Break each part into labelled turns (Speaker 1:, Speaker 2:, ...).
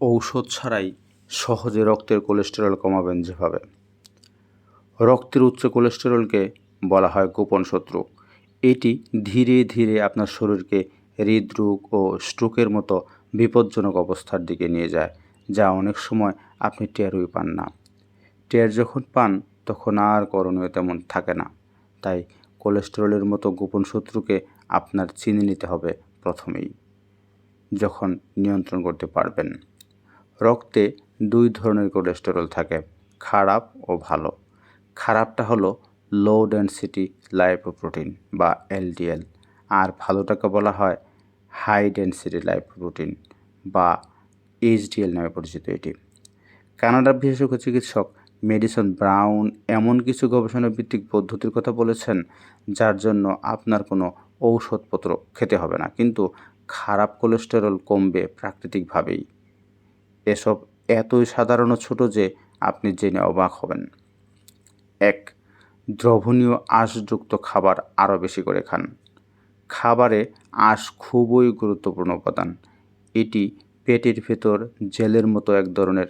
Speaker 1: ঔষধ ছাড়াই সহজে রক্তের কোলেস্টেরল কমাবেন যেভাবে। রক্তের উচ্চ কোলেস্টেরলকে বলা হয় গোপন শত্রু। এটি ধীরে ধীরে আপনার শরীরকে হৃদরোগ ও স্ট্রোকের মতো বিপজ্জনক অবস্থার দিকে নিয়ে যায়, যা অনেক সময় আপনি টেরই পান না। টের যখন পান, তখন আর করণীয় তেমন থাকে না। তাই কোলেস্টেরলের মতো গোপন শত্রুকে আপনার চিনে নিতে হবে প্রথমেই, যখন নিয়ন্ত্রণ করতে পারবেন। রক্তে দুই ধরনের কোলেস্টেরল থাকে, খারাপ ও ভালো। খারাপটা হলো লো ডেন্সিটি লাইপোপ্রোটিন বা এলডিএল আর ভালোটাকে বলা হয় হাই ডেন্সিটি লাইপোপ্রোটিন বা এইচডিএল নামে পরিচিত এটি। কানাডার বিশেষজ্ঞ চিকিৎসক মেডিসন ব্রাউন এমন কিছু গবেষণা ভিত্তিক পদ্ধতির কথা বলেছেন, যার জন্য আপনার কোনো ঔষধপত্র খেতে হবে না। কিন্তু খারাপ কোলেস্টেরল কমবে প্রাকৃতিকভাবেই। এসব এতই সাধারণ ছোট যে আপনি জেনে অবাক হবেন। এক, দ্রবণীয় আঁশযুক্ত খাবার আরও বেশি করে খান। খাবারে আঁশ খুবই গুরুত্বপূর্ণ উপাদান। এটি পেটের ভেতর জেলের মতো এক ধরনের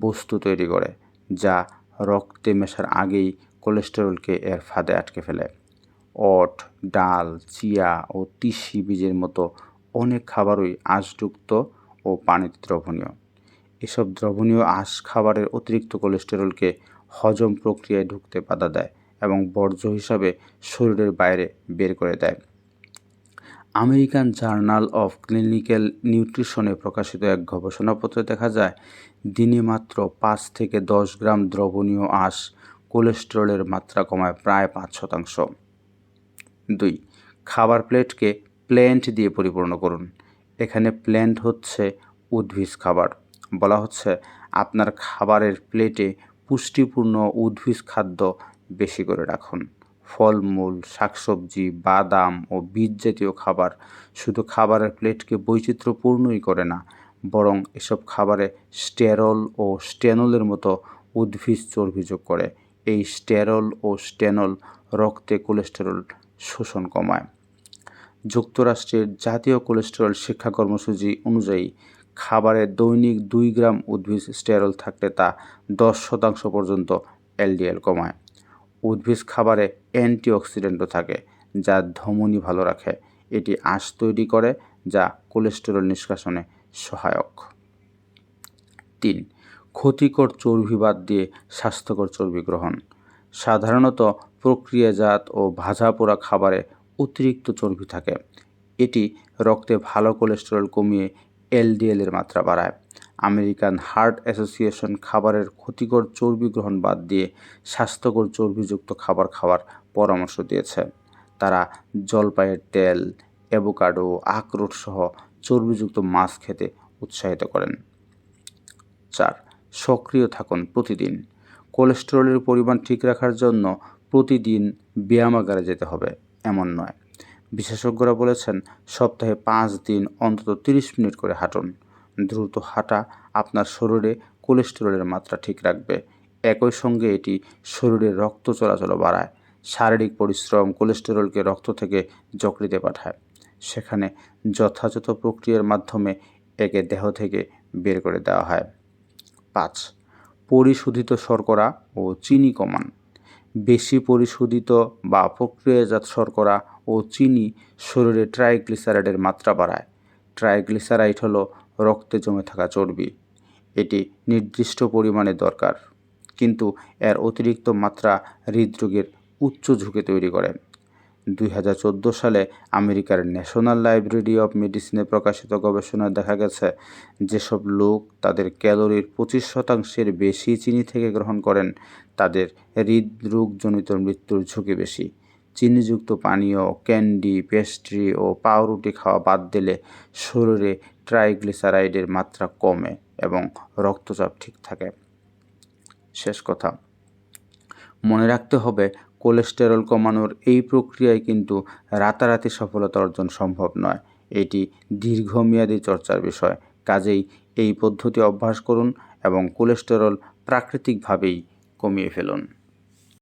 Speaker 1: বস্তু তৈরি করে, যা রক্তে মেশার আগেই কোলেস্টেরলকে এর ফাঁদে আটকে ফেলে। অট, ডাল, চিয়া ও তিসি বীজের মতো অনেক খাবারই আঁশযুক্ত ও পানিতে দ্রবণীয়। এসব দ্রবণীয় আঁশ খাবারের অতিরিক্ত কোলেস্টেরলকে হজম প্রক্রিয়ায় ঢুকতে বাধা দেয় এবং বর্জ্য হিসাবে শরীরের বাইরে বের করে দেয়। আমেরিকান জার্নাল অফ ক্লিনিক্যাল নিউট্রিশনে প্রকাশিত এক গবেষণাপত্রে দেখা যায়, দিনে মাত্র পাঁচ থেকে দশ গ্রাম দ্রবণীয় আঁশ কোলেস্টেরলের মাত্রা কমায় প্রায় পাঁচ শতাংশ। দুই, খাবার প্লেটকে প্ল্যান্ট দিয়ে পরিপূর্ণ করুন। এখানে প্ল্যান্ট হচ্ছে উদ্ভিজ খাবার। বলা হচ্ছে আপনার খাবারের প্লেটে পুষ্টিপূর্ণ উদ্ভিজ খাদ্য বেশি করে রাখুন। ফলমূল, শাকসবজি, বাদাম ও বীজ জাতীয় খাবার শুধু খাবারের প্লেটকে বৈচিত্র্যপূর্ণই করে না, বরং এসব খাবারে স্টেরল ও স্টেনলের মতো উদ্ভিজ চর্বি যোগ করে। এই স্টেরল ও স্টেনল রক্তে কোলেস্টেরল শোষণ কমায়। যুক্তরাষ্ট্রের জাতীয় কোলেস্টেরল শিক্ষা কর্মসূচি অনুযায়ী খাবারে দৈনিক দুই গ্রাম উদ্ভিজ স্টেরল থাকলে তা দশ শতাংশ পর্যন্ত এলডিএল কমায়। উদ্ভিজ খাবারে অ্যান্টিঅক্সিডেন্টও থাকে, যা ধমনী ভালো রাখে। এটি আঁশ তৈরি করে, যা কোলেস্টেরল নিষ্কাশনে সহায়ক। তিন, ক্ষতিকর চর্বি বাদ দিয়ে স্বাস্থ্যকর চর্বি গ্রহণ। সাধারণত প্রক্রিয়াজাত ও ভাজা পোড়া খাবারে অতিরিক্ত চর্বি থাকে। এটি রক্তে ভালো কোলেস্টেরল কমিয়ে এলডিএলের মাত্রা বাড়ায়। আমেরিকান হার্ট অ্যাসোসিয়েশন খাবারের ক্ষতিকর চর্বি গ্রহণ বাদ দিয়ে স্বাস্থ্যকর চর্বিযুক্ত খাবার খাওয়ার পরামর্শ দিয়েছে। তারা জলপাইয়ের তেল, অ্যাভোকাডো, আখরোট সহ চর্বিযুক্ত মাছ খেতে উৎসাহিত করেন। চার, সক্রিয় থাকুন প্রতিদিন। কোলেস্টেরলের পরিমাণ ঠিক রাখার জন্য প্রতিদিন ব্যায়ামাগারে যেতে হবে, এমন নয়। বিশেষজ্ঞরা বলেছেন, সপ্তাহে পাঁচ দিন, অন্তত তিরিশ মিনিট করে হাঁটুন। দ্রুত হাঁটা আপনার শরীরে কোলেস্টেরলের মাত্রা ঠিক রাখবে। একই সঙ্গে এটি শরীরে রক্ত চলাচল বাড়ায়। শারীরিক পরিশ্রম কোলেস্টেরলকে রক্ত থেকে যকৃতে পাঠায়। সেখানে যথাযথ প্রক্রিয়ার মাধ্যমে একে দেহ থেকে বের করে দেওয়া হয়। পাঁচ, পরিশোধিত শর্করা ও চিনি কমান। বেশি পরিশোধিত বা প্রক্রিয়াজাত শর্করা ও চিনি শরীরে ট্রাইগ্লিসারাইডের মাত্রা বাড়ায়। ট্রাইগ্লিসারাইড হলো রক্তে জমে থাকা চর্বি। এটি নির্দিষ্ট পরিমাণে দরকার, কিন্তু এর অতিরিক্ত মাত্রা হৃদরোগের উচ্চ ঝুঁকি তৈরি করে। দুই হাজার চোদ্দ সালে আমেরিকার ন্যাশনাল লাইব্রেরি অফ মেডিসিনে প্রকাশিত গবেষণায় দেখা গেছে, যেসব লোক তাদের ক্যালোরির পঁচিশ শতাংশের বেশি চিনি থেকে গ্রহণ করেন, তাদের হৃদরোগজনিত মৃত্যুর ঝুঁকি বেশি। চিনিযুক্ত পানীয়, ক্যান্ডি, পেস্ট্রি ও পাউরুটি খাওয়া বাদ দিলে শরীরে ট্রাইগ্লিসারাইডের মাত্রা কমে এবং রক্তচাপ ঠিক থাকে। শেষ কথা। মনে রাখতে হবে কোলেস্টেরল কমানোর এই প্রক্রিয়ায় কিন্তু রাতারাতি সফলতা অর্জন সম্ভব নয়। এটি দীর্ঘমেয়াদী চর্চার বিষয়। কাজেই এই পদ্ধতি অভ্যাস করুন এবং কোলেস্টেরল প্রাকৃতিকভাবেই কমিয়ে ফেলুন।